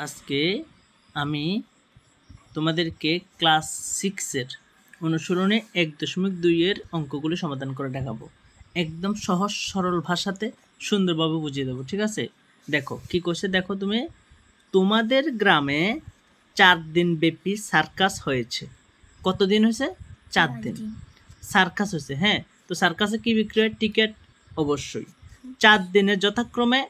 আজকে আমি তোমাদেরকে ক্লাস সিক্সের অনুসরণে এক দশমিক দুইয়ের অঙ্কগুলি সমাধান করে দেখাবো। একদম সহজ সরল ভাষাতে সুন্দরভাবে বুঝিয়ে দেবো ঠিক আছে? দেখো কি করছে? দেখো তুমি তোমাদের গ্রামে চার দিন ব্যাপী সার্কাস হয়েছে। কতদিন হয়েছে? চার দিন। সার্কাস হয়েছে হ্যাঁ? তো সার্কাসে কি বিক্রি হয়? টিকিট অবশ্যই। চার দিনে যথাক্রমে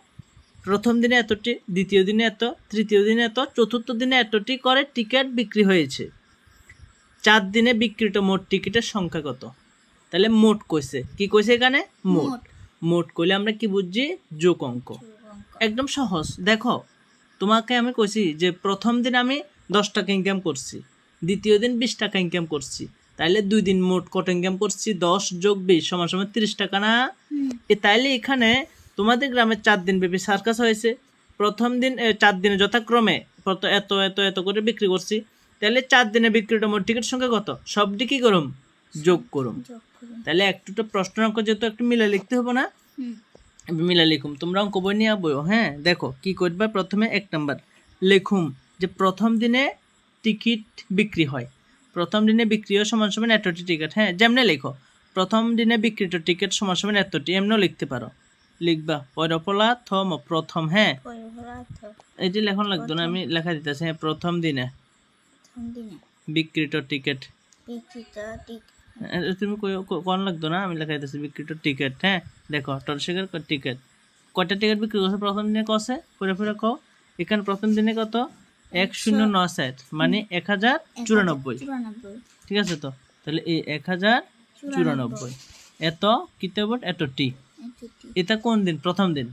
প্রথম দিনে এতটি দ্বিতীয় দিনে এত তৃতীয় দিনে এত চতুর্থ দিনে এতটি করে টিকিট বিক্রি হয়েছে। চার দিনে বিক্রিত মোট টিকিটের সংখ্যা কত? তাহলে মোট কইছে। কি কইছে এখানে? মোট। মোট। কইলে আমরা কি বুঝছি? যোগ অঙ্ক। একদম সহজ। দেখো তোমাকে আমি কইছি যে প্রথম দিন আমি দশ টাকা ইনকাম করছি দ্বিতীয় দিন বিশ টাকা ইনকাম করছি। তাইলে দুই দিন মোট কত ইনকাম করছি? দশ যোগ বিশ সমান সমান তিরিশ টাকা না? এ তাইলে এখানে তোমাদের গ্রামে চার দিন ব্যাপী সার্কাস হয়েছে। প্রথম দিন চার দিনে যথাক্রমে এত এত এত করে বিক্রি করছি। তাহলে চার দিনে বিক্রিটা মোট টিকিট সংখ্যা কত? সবটি কি করুম? যোগ করুম। তাহলে একটু তো প্রশ্ন অঙ্ক যেহেতু একটু মিলে লিখতে হবে না। মিলা লিখুম। তোমরা অঙ্ক বই নিয়ে বইও হ্যাঁ? দেখো কি করবে? প্রথমে এক নাম্বার লিখুম যে প্রথম দিনে টিকিট বিক্রি হয়। প্রথম দিনে বিক্রি হয় সমান সমান এতটি টিকিট হ্যাঁ? যেমনে লেখো প্রথম দিনে বিক্রিত টিকিট সমান সমান এতটি এমনও লিখতে পারো। লিখবা। পয়রপলা থম প্রথম হ্যাঁ? যে লেখন লাগতো না আমি লেখা দিতেছি হ্যাঁ প্রথম দিনে। বিক্রিত টিকিট। তুমি ক- কোন লাগতো না আমি লেখা দিতেছি বিক্রিত টিকিট হ্যাঁ? দেখো টরশেখের টিকিট। কয়টা টিকিট বিক্রি করছে? প্রথম দিনে কছে পুরো পুরো কও। এখানে প্রথম দিনে কত? এক শূন্য ন ষাট মানে এক হাজার চুরানব্বই। ঠিক আছে তো? তাহলে এই এক হাজার চুরানব্বই। এত কিতাবট এত টি এটা কোন দিন? প্রথম দিন।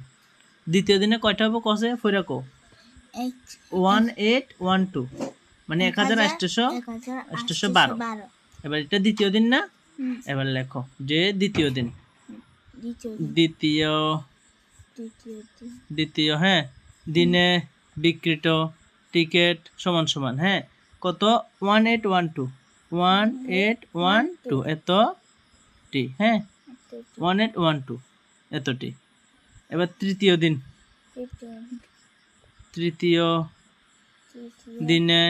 দ্বিতীয় দিনে কয়টা হবে? কষে ফুরা কো ওয়ান এইট ওয়ান টু। মানে এক হাজার আটশোশো আটশোশো বারো। এবার এটা দ্বিতীয় দিন না? এবার লেখো যে দ্বিতীয় দিন। দ্বিতীয় দ্বিতীয়। হ্যাঁ। দিনে বিক্রিত টিকিট সমান সমান হ্যাঁ। কত? One eight one two. One eight one two এত টি হ্যাঁ। One eight one two. এতটি। এবার তৃতীয় দিন। তৃতীয় দিনে।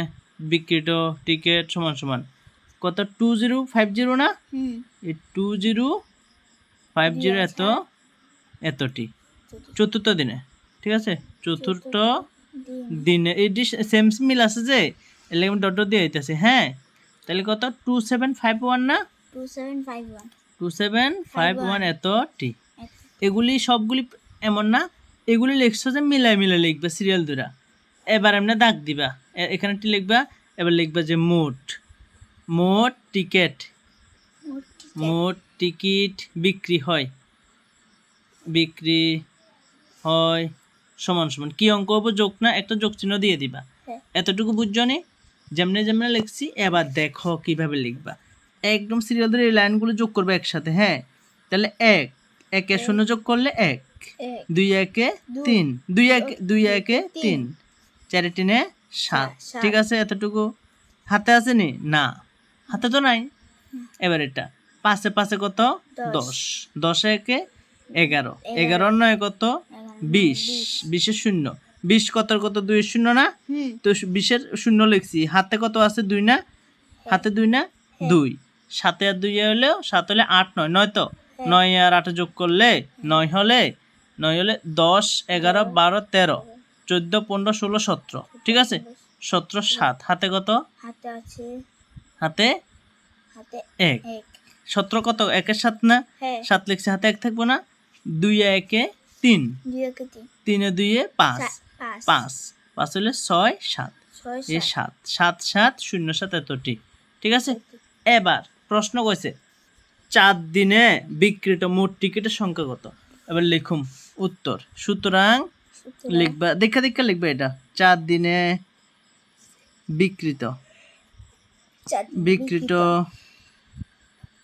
বিক্রিত টিকিট সমান সমান। কত? টু জিরো ফাইভ জিরো না? এই টু জিরো ফাইভ জিরো এত এতটি। চতুর্থ দিনে। ঠিক আছে? চতুর্থ দিনে। এই সেম মিল আছে যে? এর লাগে আমি ডট ডট দিয়ে দিতেছি। হ্যাঁ? তাহলে কত? টু সেভেন ফাইভ ওয়ান না? Two seven five one two seven five one এত টি এগুলি সবগুলি এমন না এগুলি লিখছো যে মিলাই মিলাই লিখবে সিরিয়াল দুরা এবার এমনি দাগ দিবা। এখানে টি লিখবা এবার লিখবা যে মোট। মোট টিকেট। মোট টিকিট। বিক্রি হয়। বিক্রি হয় সমান সমান। কি অঙ্ক হব? যোগ না একটা যোগ চিহ্ন দিয়ে দিবা। হ্যাঁ। এতটুকু বুঝছ নি? যেমনে যেমনে লিখছি এবার দেখো কীভাবে লিখবা। একদম সিরিয়াল ধরে এই লাইনগুলো যোগ করবে একসাথে হ্যাঁ? তাহলে এক একে শূন্য যোগ করলে এক। দুই একে তিন। দুই একে দুই একে তিন। চারি তিনে সাত। ঠিক আছে এতটুকু। হাতে আছে নি। না হাতে তো নাই। এবার এটা। পাশে পাশে কত? দশ। দশ। একে এগারো। এগারো। নয় কত? বিশ। বিশের শূন্য। বিশ কত কত? দুই শূন্য না? তো বিশের শূন্য লিখছি। হাতে কত আছে? দুই না? হাতে দুই না? দুই। সাতে আর দুই হলেও সাত হলে আট নয়। নয় তো? নয় আর আটে যোগ করলে নয় হলে নয় হলে দশ এগারো বারো তেরো চোদ্দ পনেরো ষোলো সতেরো ঠিক আছে? সতেরো সাত। হাতে কত? হাতে আছে। হাতে? এক। সতেরো কত? একের সাত না? হ্যাঁ। সাত লিখছে হাতে এক থাকব না? দুই একে তিন। তিন। দুইয়ে পাঁচ। পাঁচ। পাঁচ। হলে ছয় সাত। সাত। সাত। সাত সাত শূন্য সাত এতটি। ঠিক আছে? এবার প্রশ্ন কইছে চার দিনে বিক্রিত মোট টিকিটের সংখ্যা কত? এবার লিখুম উত্তর। সুতরাং লিখবা দেখা দেখা লিখবা এটা। চার দিনে বিকৃত বিকৃত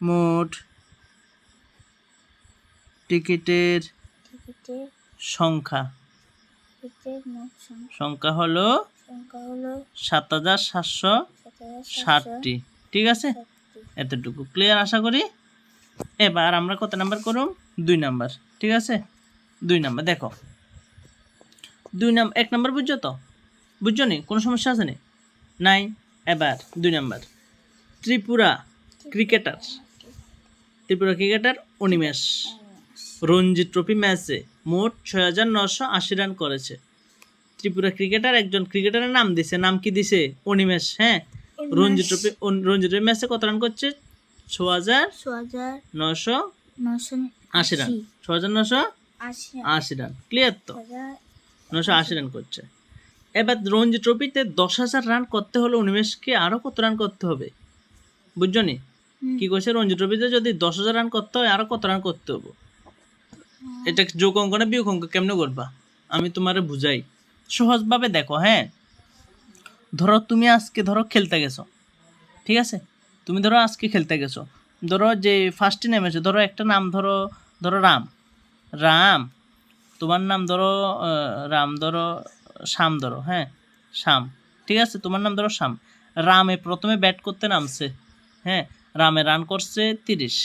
মোট টিকিটের সংখ্যা। সংখ্যা। হলো সাত হাজার সাতশো ষাটটি। ঠিক আছে? এতটুকু। ক্লিয়ার আশা করি? এবার আমরা কত নাম্বার করুম? দুই নাম্বার ঠিক আছে? দুই নাম্বার দেখো। দুই নাম্বার এক নাম্বার বুঝছ তো? বুঝছ নি? কোনো সমস্যা আছে নি? নাই? এবার দুই number. Tripura cricketer. Tripura cricketer Animesh. Ranji Trophy ম্যাচে মোট ছয় হাজার নশো আশি রান করেছে। ত্রিপুরা ক্রিকেটার একজন ক্রিকেটারের নাম দিছে। নাম কি দিছে? অনিমেষ হ্যাঁ? রঞ্জি ট্রফি রঞ্জি ট্রফি ম্যাচে কত রান করছে? ছ হাজার ছ হাজার নশো নশো আশি রান। ছ হাজার নশো আশি রান। ক্লিয়ার তো? নশো আশি। রান করছে। এবার রঞ্জি ট্রফিতে দশ হাজার রান করতে হলে উনিমেষকে আরও কত রান করতে হবে? বুঝছ নি? কি করছে রঞ্জি ট্রফিতে যদি দশ হাজার রান করতে হয় আরও কত রান করতে হবে? এটা যোগ অঙ্ক না বিয়োগ অঙ্ক? কেমনে করবা? আমি তোমারে বুঝাই। সহজভাবে দেখো হ্যাঁ? ধরো তুমি আজকে ধরো খেলতে গেছো। ঠিক আছে? তুমি ধরো আজকে খেলতে গেছো। ধরো যে ফার্স্টে নেমেছো ধরো একটা নাম ধরো ধরো রাম। রাম তোমার নাম ধরো রাম ধরো শ্যাম ধরো হ্যাঁ? শ্যাম ঠিক আছে? তোমার নাম ধরো শ্যাম রামে প্রথমে ব্যাট করতে নামছে হ্যাঁ? রামে রান করছে তিরিশ।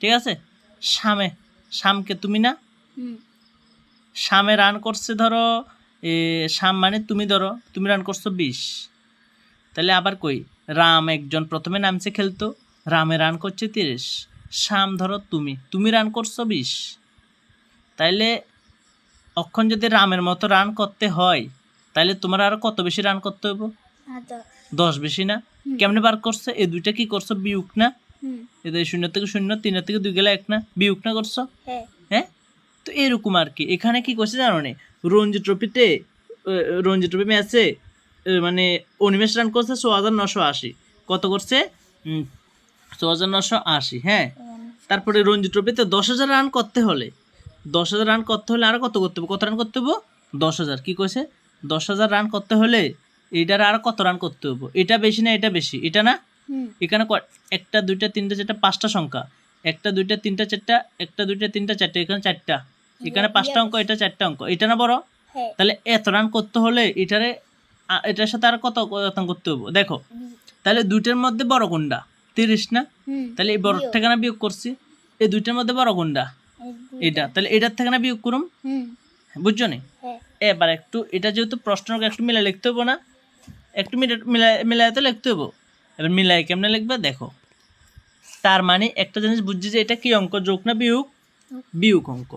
ঠিক আছে? শ্যামে শ্যামকে তুমি না? শ্যামে রান করছে ধরো এ শ্যাম মানে তুমি ধরো তুমি রান করছ বিশ। তাহলে আবার কই? রাম একজন প্রথমে নামছে খেলতো রামে রান করছে তিরিশ। শ্যাম ধরো তুমি তুমি রান করছ বিশ। তাইলে অক্ষণ যদি রামের মতো রান করতে হয় তাহলে তোমার আরও কত বেশি রান করতে হবে দশ। বেশি না? কেমনে বার করছ? এই দুইটা কি করছ? বিয়োগ না? এদের শূন্য থেকে শূন্য তিনের থেকে দুই গেলে এক না? বিয়োগ না করছ? হ্যাঁ। হ্যাঁ? তো এরকম আর কি। এখানে কি করছে জানো নে? রঞ্জি ট্রফিতে রঞ্জি ট্রফি ম্যাচে মানে অনিমেষ রান করছে ছ হাজার নশো আশি। কত করছে? ছ হাজার নশো আশি হ্যাঁ। তারপরে রঞ্জি ট্রফিতে দশ হাজার রান করতে হলে দশ হাজার রান করতে হলে আরও কত করতে হবে? কত রান করতে হবে? দশ হাজার। কী কইছে? দশ হাজার রান করতে হলে এইটার আর কত রান করতে হবে? এটা বেশি না এটা বেশি? এটা না? এখানে একটা দুইটা তিনটা চারটা পাঁচটা সংখ্যা। একটা দুইটা তিনটা চারটা একটা দুইটা তিনটা চারটা এখানে চারটা। এখানে পাঁচটা অঙ্ক এটা চারটা অঙ্ক। এটা না বড়? হ্যাঁ। তাহলে এত রান করতে হলে এটারে এটার সাথে আর কত কত করতে হবে দেখো তাহলে দুইটার মধ্যে বড় কোনটা? তিরিশ না? তাহলে এই বড় থেকে না বিয়োগ করছি? এই দুইটার মধ্যে বড় কোনটা? এটা। তাহলে এটার থেকে না বিয়োগ করুম? বুঝছ নি? হ্যাঁ। এবার একটু এটা যেহেতু প্রশ্ন একটু মিলাই লিখতে হব না একটু মিলা- মিলাই মিলাই তো লিখতে হব এবার মিলাই কেমনে লিখবে? দেখো। তার মানে একটা জিনিস বুঝছি যে এটা কি অঙ্ক? যোগ না বিয়োগ? বিয়োগ অঙ্ক।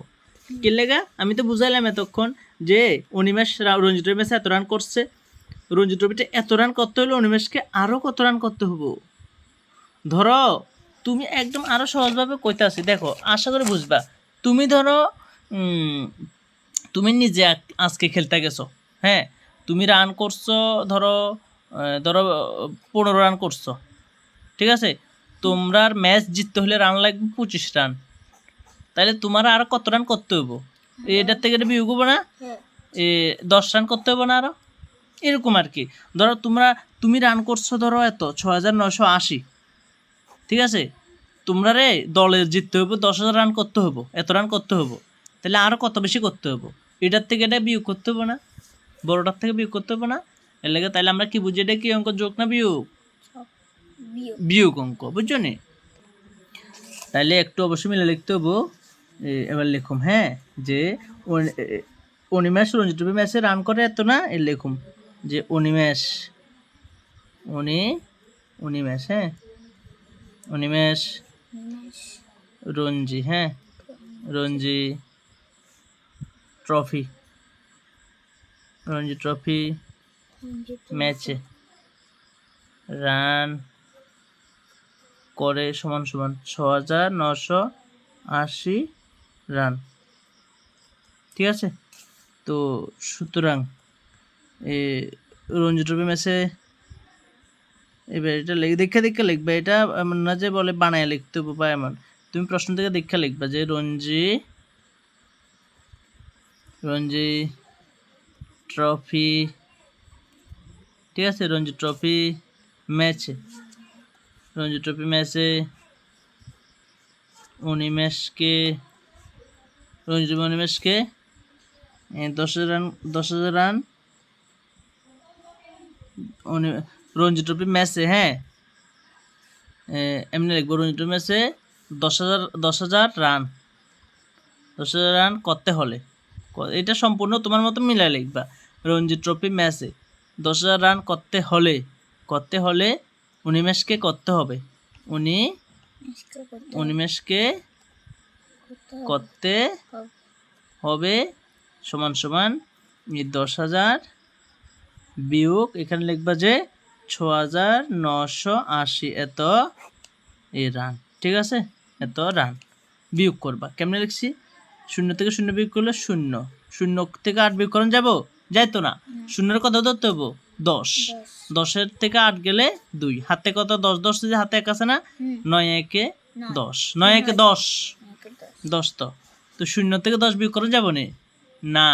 কি লেগা? আমি তো বুঝাইলাম এতক্ষণ যে অনিমেষ রা- রঞ্জি ট্রফি এত রান করছে। রঞ্জি ট্রফিতে এত রান করতে হলে অনিমেষকে আরও কত রান করতে হব? ধরো তুমি একদম আরও সহজভাবে কইতে আসি দেখো আশা করে বুঝবা তুমি ধরো তুমি নিজে আজকে খেলতে গেছো হ্যাঁ? তুমি রান করছ ধরো ধরো পনেরো রান করছ ঠিক আছে? তোমরা ম্যাচ জিততে হলে রান লাগবে পঁচিশ রান। তাহলে তোমার আরও কত রান করতে হব এটার থেকে এটা বিয়োগ হব না? হ্যাঁ। এ দশ রান করতে হবে না আরও? এরকম আর কি। ধরো তোমরা তুমি রান করছ ধরো এত ছ হাজার নশো আশি। ঠিক আছে? তোমরা রে দলে জিততে হবে দশ হাজার রান করতে হব এত রান করতে হব তাহলে আরও কত বেশি করতে হব এটার থেকে এটা বিয়োগ করতে হবে না। বড়টার থেকে বিয়োগ করতে হবে না। এর লেগে তাহলে আমরা কি বুঝি এটা কি অঙ্ক যোগ না বিয়োগ? বিয়োগ। অঙ্ক বুঝছ নি? তাহলে একটু অবশ্যই মিলে লিখতে হব এবার লিখুম হ্যাঁ? যে অনিমেষ রঞ্জিত ম্যাচে রান করে এত না এ লিখুম। যে অনিমেষ। উনি অনিমেষ হ্যাঁ? অনিমেষ। রঞ্জি হ্যাঁ? রঞ্জি ট্রফি। রঞ্জি ট্রফি ম্যাচে। রান করে সমান সমান ছ হাজার নশো আশি রান। ঠিক আছে? তো সুতরাং রঞ্জি ট্রফি ম্যাচে এবার এটা দেখে দেখে লিখবে। এটা এমন না যে বলে বানায় লিখতে বা এমন। তুমি প্রশ্ন থেকে দেখে লিখবা যে রঞ্জি রঞ্জি ট্রফি ঠিক আছে? রঞ্জি ট্রফি ম্যাচে রঞ্জি ট্রফি ম্যাচে উনিমেষকে রঞ্জি এ, দশ হাজার রান দশ হাজার রান রঞ্জি ট্রফি ম্যাচে হ্যাঁ? এমনি লিখব রঞ্জি ট্রফি ম্যাচে দশ হাজার দশ হাজার রান। দশ হাজার রান করতে হলে। এটা সম্পূর্ণ তোমার মতো মিলাই লিখবা। রঞ্জি ট্রফি ম্যাচে দশ হাজার রান করতে হলে করতে হলে উনিমেশকে করতে হবে। উনি ম্যাচকে করতে হবে। সমান সমান দশ হাজার বিয়োগ এখানে লিখবা যে ছ হাজার নশো আশি এত এ রান ঠিক আছে? এত রান বিয়োগ করবা। কেমনে লিখছি? শূন্য থেকে শূন্য বিয়োগ করলে শূন্য শূন্য থেকে আট বিয়োগ করেন যাব? যাইতো না। শূন্যের কত ধরতে হব দশ। দশ। দশের থেকে আট গেলে দুই। হাতে কত? দশ। দশ যে হাতে এক আছে না? নয় একে দশ। নয় একে দশ। দশ। তো। তো শূন্য থেকে দশ বিয়োগ করে যাব নে। না।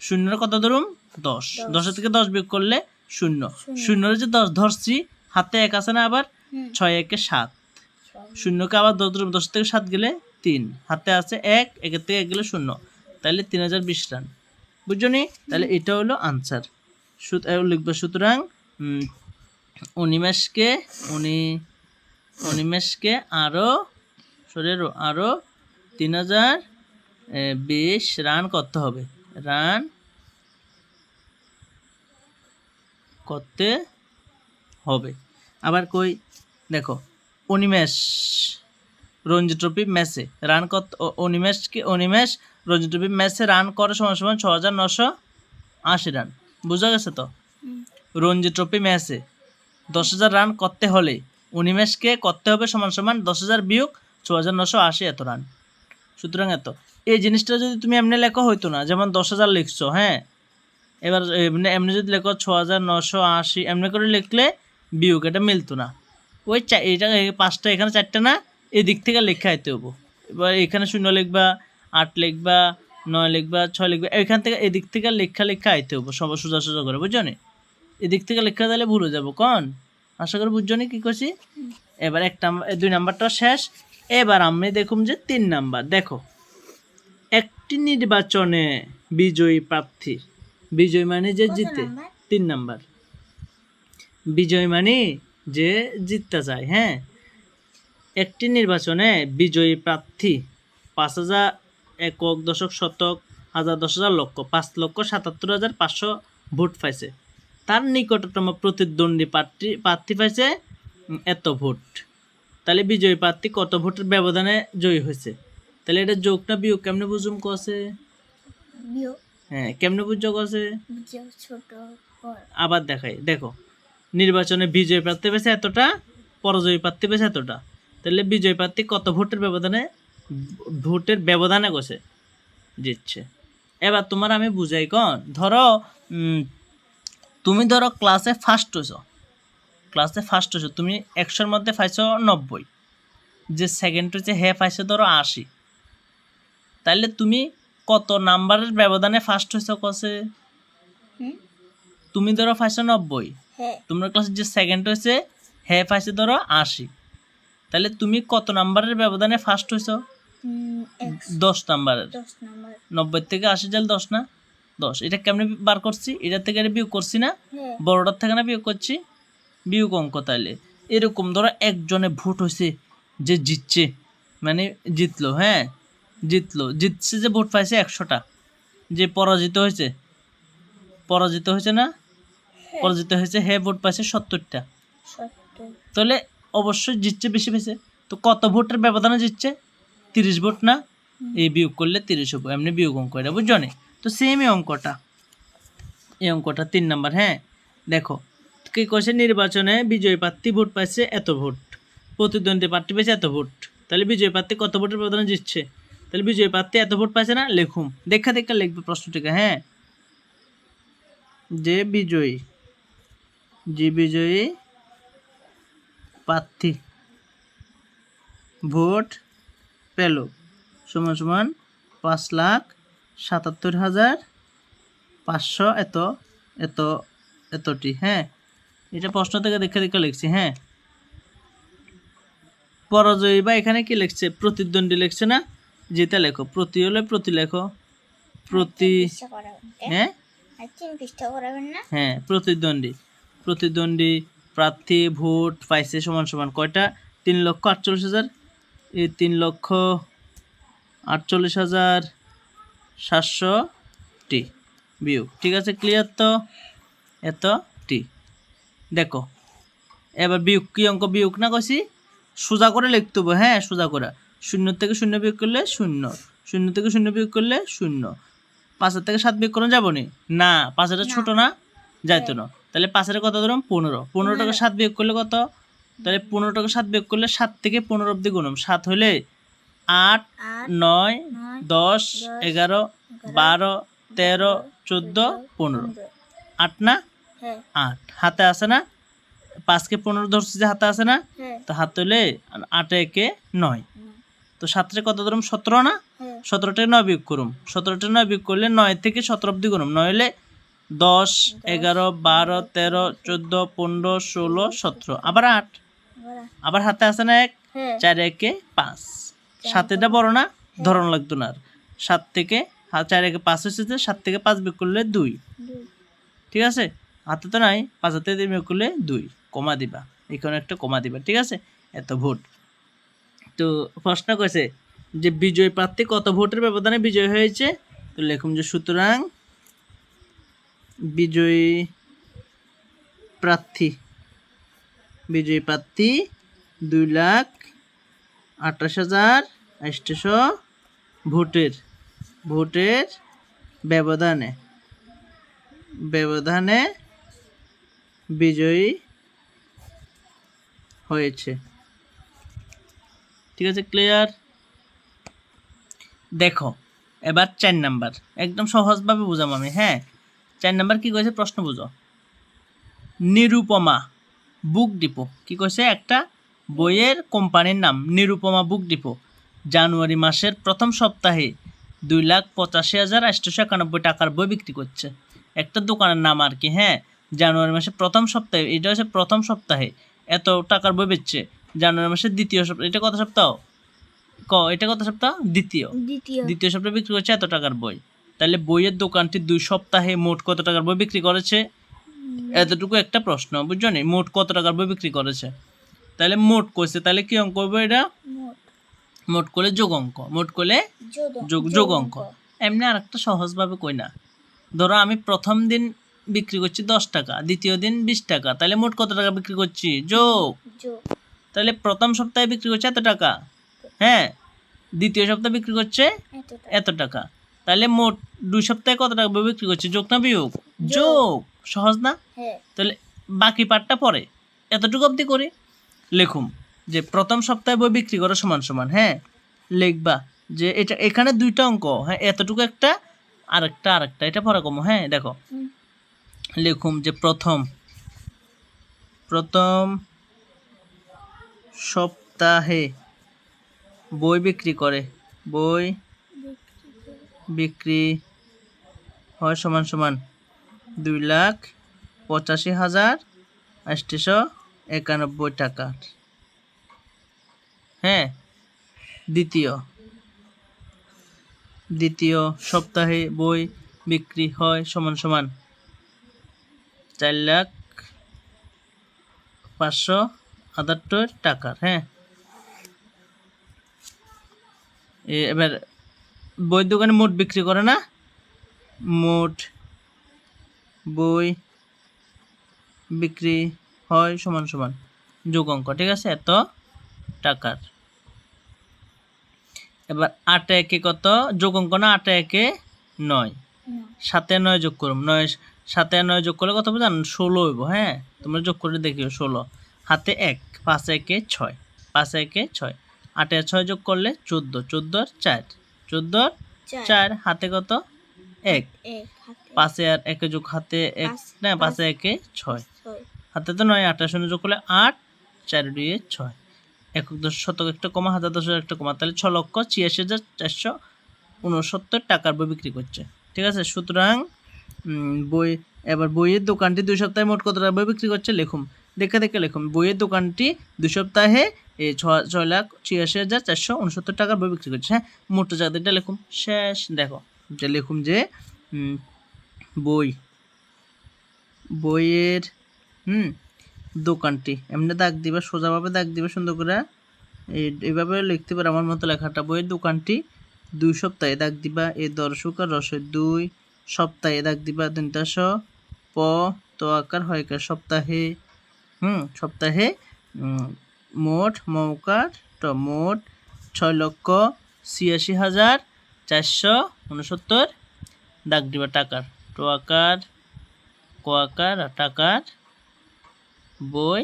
শূন্যের কত ধরুম? দশ। দশ। দশের থেকে দশ বিয়োগ করলে শূন্য। শূন্য। শূন্যের যে দশ ধরছি হাতে এক আছে না আবার? ছয় একে সাত। শূন্যকে আবার দশ দশ থেকে সাত গেলে তিন। হাতে আছে এক একের থেকে এক গেলে শূন্য। তাহলে তিন হাজার বিশ রান। বুঝছ নি? তাহলে এটা হলো আনসার। লিখবে সুতরাং অনিমেষকে উনি অনিমেষকে আরও শরীর আরও তিন হাজার বিশ রান করতে হবে। রান করতে হবে। আবার কই দেখো অনিমেষ রঞ্জি ট্রফি ম্যাচে রান কত অনিমেষকে অনিমেষ রঞ্জি ট্রফি ম্যাচে রান করে সমান সমান ছ হাজার নশো আশি রান। বুঝা গেছে তো? রঞ্জি ট্রফি ম্যাচে দশ হাজার রান করতে হলে উনিমেশকে করতে হবে সমান সমান দশ হাজার বিয়োগ ছ হাজার নশো আশি এত রান। সুতরাং এত। এই জিনিসটা যদি তুমি এমনি লেখো হইতো না যেমন দশ হাজার লিখছো হ্যাঁ? এবার এমনি এমনি যদি লেখো ছ হাজার নশো আশি, এমনি করে লিখলে বিয়োগ, এটা মিলতো না। ওই এটা পাঁচটা, এখানে চারটে না, এদিক থেকে লেখা আইতে হব এবার এখানে শূন্য লিখবা, আট লিখবা, নয় লিখবা, ছয় লিখবা, এখান থেকে এদিক থেকে লেখা লেখা আইতে হব সব সোজা সোজা করে, বুঝছ নি? এদিক থেকে লেখা দিলে ভুলে যাব, কন? আশা করি বুঝছ নি কি করছি এবার এক দুই নাম্বারটা শেষ। এবার আমি দেখুন যে তিন নাম্বার, দেখো। একটি নির্বাচনে বিজয়ী প্রার্থী বিজয় মানে যে জিতে। তিন নাম্বার। বিজয় মানে যে জিততে চায় হ্যাঁ? একটি নির্বাচনে বিজয়ী প্রার্থী পাঁচ হাজার একক দশক শতক হাজার দশ হাজার লক্ষ পাঁচ লক্ষ সাতাত্তর হাজার পাঁচশো ভোট পাইছে। তার নিকটতম প্রতিদ্বন্দ্বী প্রার্থী প্রার্থী পাইছে এত ভোট। তাহলে বিজয়ী প্রার্থী কত ভোটের ব্যবধানে জয়ী হয়েছে? তাহলে এটা যোগ না বিয়োগ কেমনে বুঝুম কছে বিয়োগ। হ্যাঁ কেমনে বুঝছ কছে ছোট আবার দেখাই দেখো নির্বাচনে বিজয় প্রার্থী পেয়েছে এতটা পরাজয়ী প্রার্থী পেয়েছে এতটা। তাহলে বিজয় প্রার্থী কত ভোটের ব্যবধানে ভোটের ব্যবধানে গেছে জিতছে। এবার তোমার আমি বুঝাই কন ধরো তুমি ধরো ক্লাসে ফার্স্ট হয়েছো ক্লাসে ফার্স্ট হয়েছো তুমি একশোর মধ্যে পাইছো নব্বই। যে সেকেন্ড হচ্ছে হে পাইছো ধরো আশি। তাহলে তুমি কত নাম্বারের ব্যবধানে ফার্স্ট হয়েছো কসে? তুমি ধরো পাইছো নব্বই। হ্যাঁ। তোমরা ক্লাসে যে সেকেন্ড হয়েছে হ্যাঁ পাইছে ধরো আশি। তাহলে তুমি কত নাম্বারের ব্যবধানে ফার্স্ট হয়েছো দশ নাম্বারের। নব্বই থেকে আশি জাল দশ না? দশ। এটা কেমনে বার করছি? এটা থেকে এটা বিয়োগ করছি না? হ্যাঁ। বড়টার থেকে না বিয়োগ করছি? বিয়োগ অঙ্ক তাহলে এরকম ধরো একজনে ভোট হয়েছে যে জিতছে। মানে জিতলো হ্যাঁ? জিতলো। জিতছে যে ভোট পাইছে একশোটা। যে পরাজিত হয়েছে। পরাজিত হয়েছে না? পরাজিত হয়েছে হে ভোট পাইছে সত্তরটা। তাহলে অবশ্যই জিতছে বেশি পেয়েছে তো কত ভোটের ব্যবধানে জিতছে? তিরিশ ভোট না? এই বিয়োগ করলে তিরিশ হব। এমনি বিয়োগ অঙ্ক এটা বুঝছ নি? তো সেম এই অঙ্কটা। এই অঙ্কটা তিন নাম্বার হ্যাঁ? দেখো কি কইছে নির্বাচনে বিজয়ী প্রার্থী ভোট পাইছে এত ভোট? প্রতিদ্বন্দ্বী প্রার্থী পেয়েছে এত ভোট। তাহলে বিজয়ী প্রার্থী কত ভোটের ব্যবধানে জিতছে? তাহলে বিজয়ী প্রার্থী এত ভোট পাইছে না, লেখুম। দেখা দেখা লিখবে প্রশ্নটিকে হ্যাঁ? যে বিজয়ী যে বিজয়ী প্রার্থী ভোট পেল, সমান সমান পাঁচ লাখ সাতাত্তর হাজার পাঁচশো এত এত, এতটি হ্যাঁ? এটা প্রশ্ন থেকে দেখে দেখে লিখছি হ্যাঁ? পরাজয়ী বা এখানে কি লিখছে? প্রতিদ্বন্দ্বী লিখছে না? যেটা লেখো প্রতি হলে প্রতি লেখো। প্রতি? হ্যাঁ? হ্যাঁ প্রতিদ্বন্দ্বী। প্রতিদ্বন্দ্বী প্রার্থী ভোট পাইছে সমান সমান কয়টা? তিন লক্ষ আটচল্লিশ হাজার। এই তিন লক্ষ আটচল্লিশ হাজার সাতশোটি। বিয়োগ ঠিক আছে? ক্লিয়ার তো? এত টি দেখো এবার বিয়োগ কি অঙ্ক বিয়োগ না কইছি? সোজা করে লিখতে হবে হ্যাঁ সোজা করে। শূন্য থেকে শূন্য বিয়োগ করলে শূন্য। শূন্য থেকে শূন্য বিয়োগ করলে শূন্য। পাঁচের থেকে সাত বিয়োগ করা যাব নি? না পাঁচের ছোট না? যাইতো না। তাহলে পাঁচের কত ধরুন? পনেরো। পনেরো টাকা সাত বিয়োগ করলে কত? তাহলে পনেরো টাকা সাত বিয়োগ করলে সাত থেকে পনেরো অব্দি গুণম সাত হলে আট নয় দশ এগারো বারো তেরো চোদ্দ পনেরো। আট না? হ্যাঁ। আট। হাতে আছে না? পাঁচকে পনেরো ধরছি যে হাতে আছে না? হ্যাঁ। তো হাত হলে আটে একে নয়। তো সাতটা কত ধরুন? সতেরো না? হ্যাঁ। সতেরোটাকে নয় বিয়োগ করুম সতেরোটা নয় বিয়োগ করলে নয় থেকে সতেরো অব্দি করুম নয় হলে দশ। এগারো বারো তেরো চোদ্দ পনেরো ষোলো সতেরো। আবার আট। আবার হাতে আছে না এক? হ্যাঁ। চার একে পাঁচ। সাতেটা বড় না? ধরন লাগতো না আর। সাত থেকে চার একে পাঁচ হচ্ছে সাত থেকে পাঁচ বিয়োগ করলে দুই। ঠিক আছে? হাতে তো নাই। পাঁচ হাতে বিয়োগ করলে দুই। কমা দিবা। এখানে একটা কমা দিবা। ঠিক আছে? এত ভোট। তো প্রশ্ন করেছে যে বিজয় প্রার্থী কত ভোটের ব্যবধানে বিজয় হয়েছে? তো লেখুন যে সুতরাং বিজয়ী প্রার্থী বিজয়ী প্রার্থী দুই লাখ আঠাশ হাজার আটশোশো ভোটের ভোটের ব্যবধানে ব্যবধানে বিজয়ী হয়েছে। ঠিক আছে ক্লিয়ার দেখো, এবার চার নাম্বার। একদম সহজভাবে বুঝাম আমি হ্যাঁ? চার নাম্বার কি কয়েছে প্রশ্ন বুঝো। Nirupama book depot. কি কইছে? একটা বইয়ের কোম্পানির নাম, নিরুপমা বুক ডিপো। জানুয়ারি মাসের প্রথম সপ্তাহে দুই লাখ পঁচাশি হাজার আটশোশো একানব্বই টাকার বই বিক্রি করছে। একটা দোকানের নাম আর কি হ্যাঁ? জানুয়ারি মাসের প্রথম সপ্তাহে, এটা হচ্ছে প্রথম সপ্তাহে এত টাকার বই বেচছে। জানুয়ারি মাসের দ্বিতীয় সপ্তাহ এটা কত সপ্তাহ? ক এটা কত সপ্তাহ? দ্বিতীয়। দ্বিতীয়। দ্বিতীয় সপ্তাহে বিক্রি করছে এত টাকার বই। তাহলে বইয়ের দোকানটি দুই সপ্তাহে মোট কত টাকার বই বিক্রি করেছে? এতটুকু একটা প্রশ্ন বুঝছ নি? মোট কত টাকার বই বিক্রি করেছে? তাহলে মোট কইছে তাহলে কি অঙ্ক হবে এটা? মোট। করলে যোগ অঙ্ক মোট করলে যোগ অঙ্ক। এমনি আর একটা সহজভাবে কই না। ধরো আমি প্রথম দিন বিক্রি করছি দশ টাকা দ্বিতীয় দিন বিশ টাকা তাহলে মোট কত টাকা বিক্রি করছি? যোগ। যোগ। তাহলে প্রথম সপ্তাহে বিক্রি করছে এত টাকা। হ্যাঁ দ্বিতীয় সপ্তাহে বিক্রি করছে এত টাকা। তাহলে মোট দুই সপ্তাহে কত টাকা বই বিক্রি করছে? যোগ না বিয়োগ? যোগ। সহজ না? হ্যাঁ। তাহলে বাকি পার্টটা পরে। এতটুকু অবধি করি। লেখুম যে প্রথম সপ্তাহে বই বিক্রি করা সমান সমান। হ্যাঁ লিখবা যে এটা এখানে দুইটা অঙ্ক। হ্যাঁ এতটুকু একটা আরেকটা আরেকটা। এটা পরে কম। হ্যাঁ দেখো। লিখুম যে প্রথম প্রথম সপ্তাহে বই বিক্রি করে। বই বিক্রি হয় সমান সমান দুই লাখ পঁচাশি হাজার আটশো একানব্বই টাকা হ্যাঁ দ্বিতীয়। দ্বিতীয় সপ্তাহে বই বিক্রি হয় সমান সমান চার লাখ পাঁচশো আটাত্তর টাকার হ্যাঁ। এবার বই দোকানে মোট বিক্রি করে না? মোট বই বিক্রি হয় সমান সমান যোগ অঙ্ক, ঠিক আছে? এত টাকার। এবার আট একে কত? যোগ অঙ্ক না, আট একে নয়। সাতে নয় যোগ করুম নয়, সাতে নয় যোগ করলে কত হবে ষোলো হইব হ্যাঁ? তোমরা যোগ করে দেখিও, ষোলো। হাতে এক পাঁচ একে ছয় পাঁচ একে ছয়। আটে ছয় যোগ করলে চোদ্দ চোদ্দোর চার। চোদ্দোর চার। হাতে কত? এক। এক পাঁচে আর একে যোগ হাতে এক না পাঁচ। একে ছয়। হাতে তো নয় আটটা শূন্য যোগ করলে আট চার দুয়ে ছয়। একক দশ শতক একটা কমা হাজার দশ হাজার একটা কমা তাহলে ছ লক্ষ ছিয়াশি হাজার চারশো উনসত্তর টাকার বই বিক্রি করছে। ঠিক আছে? সুতরাং বই এবার বইয়ের দোকানটি দুই সপ্তাহে মোট কত টাকা বই বিক্রি করছে? লেখুম দেখে দেখে লেখুম বইয়ের দোকানটি দুই সপ্তাহে এই ছয় লাখ ছিয়াশি হাজার চারশো উনসত্তর টাকার বই বিক্রি করছে। হ্যাঁ মোট জায়গাটা লেখুম শেষ, দেখো। যে লেখুম যে বই। বইয়ের, হুম, দোকানটি। এমনি দাগ দিবা, সোজাভাবে দাগ দিবে সুন্দর করে। এই- এইভাবে লিখতে পারে আমার মতো লেখাটা। বইয়ের দোকানটি দুই সপ্তাহে দাগ দিবা, এ দর্শক আর রসের দুই সপ্তাহে দাগ দিবা দন্তাস প, তো আকার হয়কার সপ্তাহে হুম, সপ্তাহে মোট মৌকার মোট ছয় লক্ষ ছিয়াশি হাজার চারশো উনসত্তর ডাক দিবা টাকার। টো আকার, ক আকার আর টাকার বই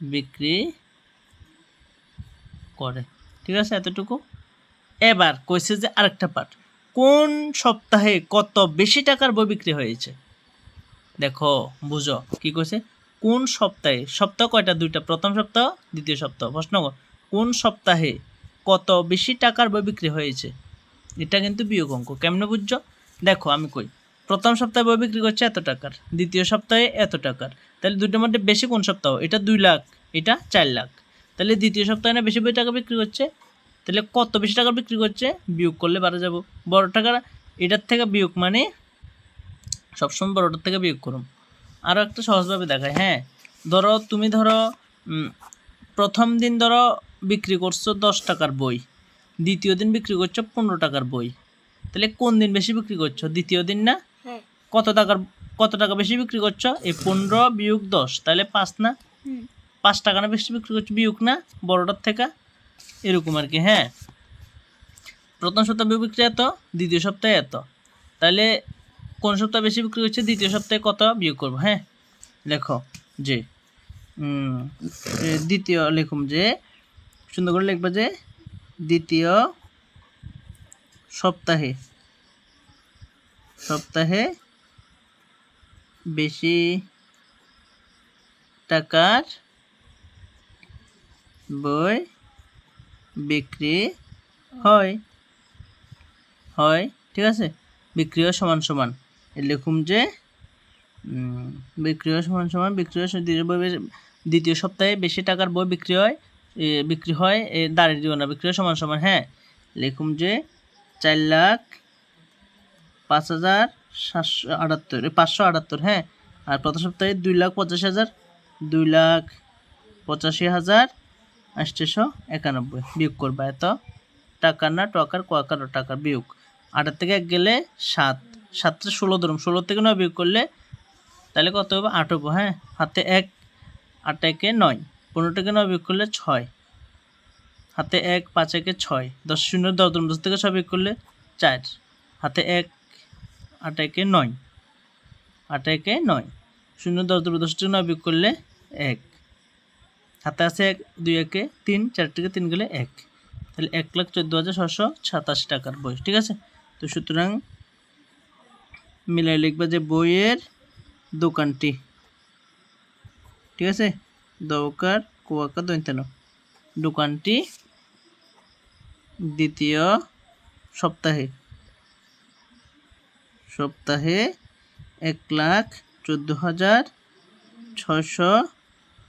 বিক্রি করে। ঠিক আছে, এতটুকু। এবার কইছে যে আরেকটা পার্ট কোন সপ্তাহে কত বেশি টাকার বই বিক্রি হয়েছে? দেখো, বুঝো, কি কইছে? কোন সপ্তাহে, সপ্তাহ কয়টা? দুইটা। প্রথম সপ্তাহ, দ্বিতীয় সপ্তাহ। প্রশ্ন কোন সপ্তাহে কত বেশি টাকার বই বিক্রি হয়েছে? এটা কিন্তু বিয়োগ অঙ্ক কেমনে বুঝছ? দেখো, আমি কই, প্রথম সপ্তাহে বই বিক্রি করছে এত টাকার, দ্বিতীয় সপ্তাহে এত টাকার। তাহলে দুটোর মধ্যে বেশি কোন সপ্তাহ? এটা দুই লাখ, এটা চার লাখ। তাহলে দ্বিতীয় সপ্তাহে না বেশি বই টাকা বিক্রি করছে? তাহলে কত বেশি টাকা বিক্রি করছে? বিয়োগ করলে বাড়া যাব। বড় টাকা, এটার থেকে বিয়োগ মানে সবসময় বড়টার থেকে বিয়োগ করুন। আরও একটা সহজভাবে দেখায় হ্যাঁ? ধরো তুমি ধরো প্রথম দিন ধরো বিক্রি করছ দশ টাকার বই দ্বিতীয় দিন বিক্রি করছ পনেরো টাকার বই। তাহলে কোন দিন বেশি বিক্রি করছ দ্বিতীয় দিন না? হ্যাঁ। কত টাকার কত টাকা বেশি বিক্রি করছ? এই পনেরো বিয়োগ দশ তাহলে পাঁচ না? পাঁচ টাকা না বেশি বিক্রি করছ বিয়োগ না? বড়টার থেকে? এরকম আর কি হ্যাঁ? প্রথম সপ্তাহে বিক্রি এত দ্বিতীয় সপ্তাহে এত। তাহলে কোন সপ্তাহে বেশি বিক্রি হচ্ছে, দ্বিতীয় সপ্তাহে কত বিয়োগ করব? হ্যাঁ লেখো যে দ্বিতীয় লিখুম যে, সুন্দর করে লিখবা যে, দ্বিতীয় সপ্তাহে সপ্তাহে বেশি টাকার বই বিক্রি হয় হয়, ঠিক আছে? বিক্রিও সমান সমান। লিখুম যে উম, বিক্রিও সমান সমান বিক্রিও স- দ্বিতীয় সপ্তাহে বেশি টাকার বই বিক্রি হয় বিক্রি হয় দাঁড়িয়ে দিও না বিক্রিও সমান সমান হ্যাঁ। লিখুম যে চার লাখ পাঁচ হাজার সাতশো আটাত্তর পাঁচশো আটাত্তর হ্যাঁ। আর প্রথম সপ্তাহে দুই লাখ পঁচাশি হাজার দুই লাখ পঁচাশি হাজার আটশোশো একানব্বই বিয়োগ করবা এত। টাকার না টাকার কোয়াকার টাকার বিয়োগ। আটের থেকে এক গেলে সাত। সাতটা ষোলো ধরুন, ষোলো থেকে নয় বিয়োগ করলে তাহলে কত হবে? আট হব হ্যাঁ? হাতে এক, আট একে নয়, পনেরো থেকে নয় বিয়োগ করলে ছয়। হাতে এক, পাঁচ একে ছয়, দশ শূন্য, দশ ধরুন, দশ থেকে ছয় বিয়োগ করলে চার। হাতে এক, আট একে নয়, আট একে নয়, শূন্য, দশ ধরুন, দশ থেকে নয় বিয়োগ করলে এক। হাতে আছে এক, দুই একে তিন, চার থেকে তিন গেলে এক। তাহলে এক লাখ চোদ্দ হাজার ছশো সাতাশি টাকার বই, ঠিক আছে? তো সুতরাং মিলাই লিখবা যে বইয়ের দোকানটি। ঠিক আছে? দৌকার কুয়াকা দৈন্তান। দোকানটি দ্বিতীয় সপ্তাহে। সপ্তাহে এক লাখ চোদ্দ হাজার ছশো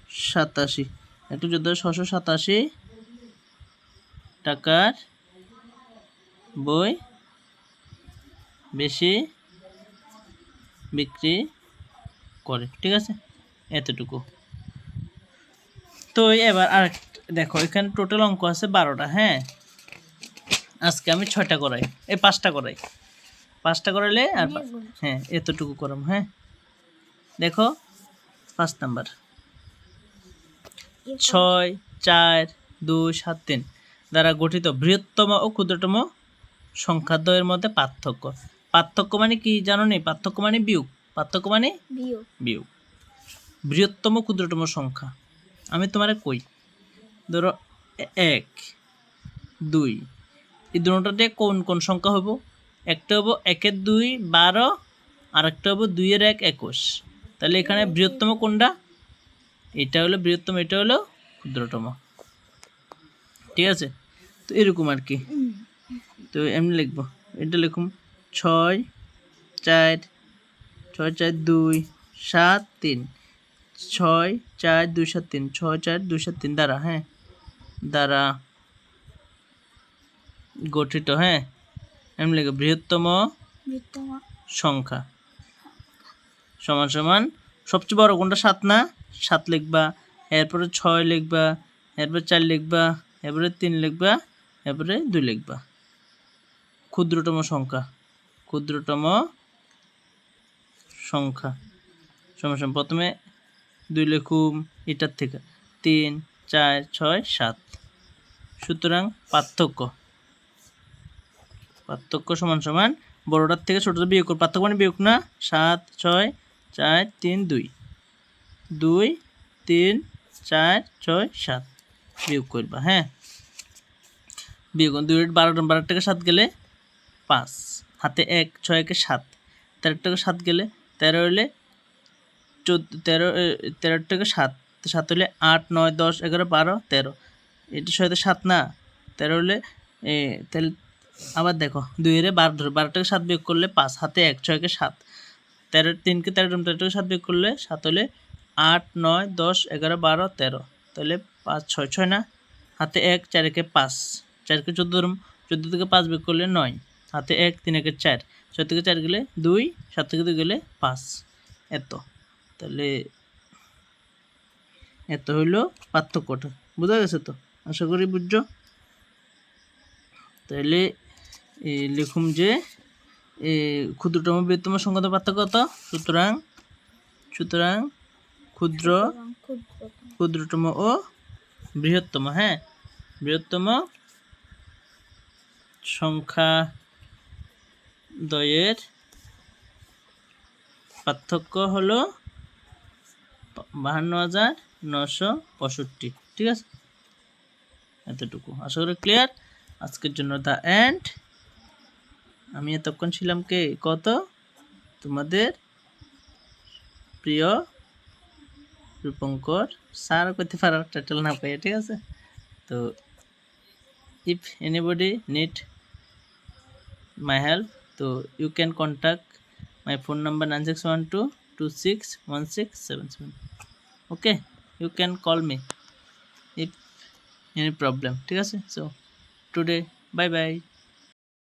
সাতাশি। একটু চোদ্দ ছশো সাতাশি টাকার বই বেশি বিক্রি করে ঠিক আছে? এতটুকু। তো এবার আর দেখো এখানে টোটাল অঙ্ক আছে বারোটা হ্যাঁ? আজকে আমি ছয়টা করাই এই পাঁচটা করাই। পাঁচটা করালে আর হ্যাঁ এতটুকু করাম হ্যাঁ? দেখো পাঁচ নাম্বার। ছয় চার দুই সাত তিন। দ্বারা গঠিত বৃহত্তম ও ক্ষুদ্রতম সংখ্যাদ্বয়ের মধ্যে পার্থক্য। পার্থক্য মানে কি জানো নি? পার্থক্য মানে বিয়োগ। পার্থক্য মানে বিয়োগ। বৃহত্তম ক্ষুদ্রতম সংখ্যা। আমি তোমারে কই ধরো এক দুই এই দুটোতে কোন কোন সংখ্যা হইব? একটা হব একের দুই বারো আর একটা হব দুইয়ের এক একুশ। তাহলে এখানে বৃহত্তম কোনটা? এটা হলো বৃহত্তম এটা হলো ক্ষুদ্রতম। ঠিক আছে? তো এরকম আর কি। তো এমনি লিখব। এটা লিখুম। ছয় চার ছয় চার দুই সাত তিন। ছয় চার দুই সাত তিন। ছয় চার দুই সাত তিন। দ্বারা হ্যাঁ? দ্বারা গঠিত হ্যাঁ? এমনি লিখো বৃহত্তম। সংখ্যা। সমান সমান। সবচেয়ে বড় কোনটা? সাত না? সাত লিখবা। এরপরে ছয় লিখবা। এরপরে চার লিখবা। এরপরে তিন লিখবা। এরপরে দুই লিখবা। ক্ষুদ্রতম সংখ্যা। ক্ষুদ্রতম সংখ্যা। সমান প্রথমে দুই লেখুম এটার থেকে। তিন, চার, ছয়, সাত। সুতরাং পার্থক্য। পার্থক্য সমান সমান বড়টার থেকে ছোটটা বিয়োগ পার্থক্য মানে বিয়োগ না? সাত, ছয়, চার, তিন, দুই। দুই, তিন, চার, ছয়, সাত বিয়োগ করবা হ্যাঁ? বিয়োগ দুই বারো বারো থেকে সাত গেলে পাঁচ। হাতে এক, ছয় একে সাত। তেরো থেকে সাত গেলে? তেরো হলে চোদ্দ, তেরো তেরো থেকে সাত? সাত হলে আট, নয়, দশ, এগারো, বারো, তেরো। এটি সাথে সাত না। তেরো হলে তাহলে আবার দেখো, দুই এর বারো ধরো বারো থেকে সাত বিয়োগ করলে পাঁচ, হাতে এক ছয়কে সাত। তেরো তিনকে তেরো তেরো থেকে সাত বিয়োগ করলে সাত হলে আট, নয়, দশ, এগারো, বারো, তেরো। তাহলে পাঁচ, ছয় ছয় না? হাতে এক, চার একে পাঁচ। চারকে চোদ্দ চোদ্দ থেকে পাঁচ বিয়োগ করলে নয়। হাতে এক, তিন একের চার। ছয় থেকে চার গেলে দুই, সাত থেকে দুই গেলে পাঁচ। এত। তাহলে এত হইল পার্থক্যটা। বোঝা গেছে তো? আশা করি বুঝছ? তাহলে লিখুম যে ক্ষুদ্রতম বৃহত্তম সংখ্যাত পার্থক্য কত? সুতরাং সুতরাং ক্ষুদ্র, ক্ষুদ্রতম ও বৃহত্তম হ্যাঁ? বৃহত্তম সংখ্যা দ্বয়ের পার্থক্য হলো বাহান্ন হাজার নশো পঁয়ষট্টি। ঠিক আছে? এতটুকু। আশা করি ক্লিয়ার আজকের জন্য দ্য এন্ড আমি এতক্ষণ ছিলাম কে? কত? তোমাদের প্রিয় রূপঙ্কর স্যার করতে পারো টাইটেল না পাই ঠিক আছে? তো if anybody need my help তো you can contact my phone number nine six one two two six one six seven seven okay you can call me if any problem ঠিক আছে? So today bye bye